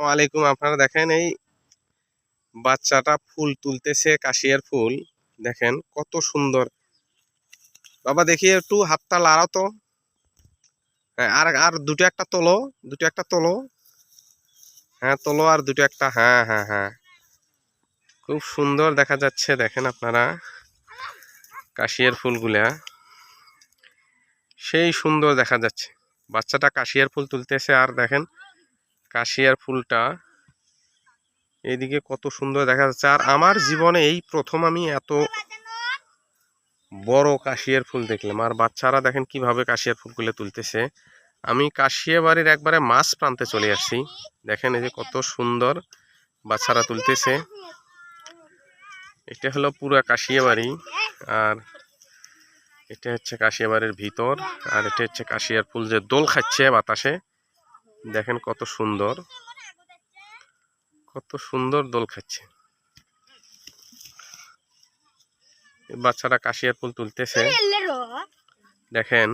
আলাইকুম আপনারা দেখেন এই বাচ্চাটা ফুল তুলতেছে, কাশিয়ার ফুল। দেখেন কত সুন্দর। বাবা দেখি একটু হাতটা লাড়াও তো। হ্যাঁ আর আর দুটো একটা তোলো, দুটো একটা তোলো। হ্যাঁ তোলো আর দুটো একটা হ্যাঁ হ্যাঁ হ্যাঁ। খুব সুন্দর দেখা যাচ্ছে, দেখেন আপনারা কাশিয়ার ফুলগুলা। সেই সুন্দর দেখা যাচ্ছে। বাচ্চাটা কাশিয়ার ফুল তুলতেছে আর দেখেন কাশিয়ার ফুলটা। এইদিকে কত সুন্দর দেখা যাচ্ছে। আর আমার জীবনে এই প্রথম আমি এত বড় কাশিয়ার ফুল দেখলাম। আর বাচ্চারা দেখেন কীভাবে কাশিয়ার ফুলগুলো তুলতেছে। আমি কাশিয়া বাড়ির একবারে মাছ প্রান্তে চলে আসছি। দেখেন এই যে কত সুন্দর বাচ্চারা তুলতেছে। এটা হলো পুরা কাশিয়া বাড়ি। আর এটা হচ্ছে কাশিয়া বাড়ির ভিতর। আর এটা হচ্ছে কাশিয়ার ফুল যে দোল খাচ্ছে বাতাসে। দেখেন কত সুন্দর। কত সুন্দর দোল খাচ্ছে। বাচ্চারা কাশিয়ার ফুল তুলতেছে। দেখেন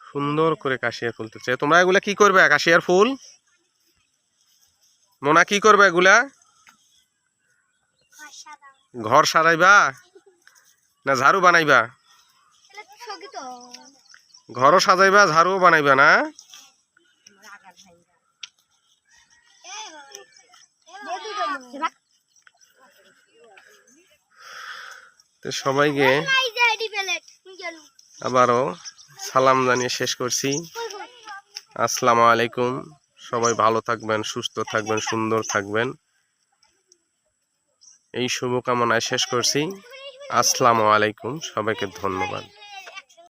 সুন্দর করে কাশিয়ার ফুল তুলছে। তোমরা এগুলা কি করবে? কাশিয়ার ফুল? মোনা কি করবে এগুলা? ঘর সারাইবা? না ঝাড়ু বানাইবা? ঘরও সাজাইবা, ঝাড়ুও বানাইবা না? তো সবাইকে আবারও সালাম জানিয়ে শেষ করছি। আসসালামু আলাইকুম। সবাই ভালো থাকবেন, সুস্থ থাকবেন, সুন্দর থাকবেন। এই শুভকামনায় শেষ করছি। আসসালামু আলাইকুম। সবাইকে ধন্যবাদ।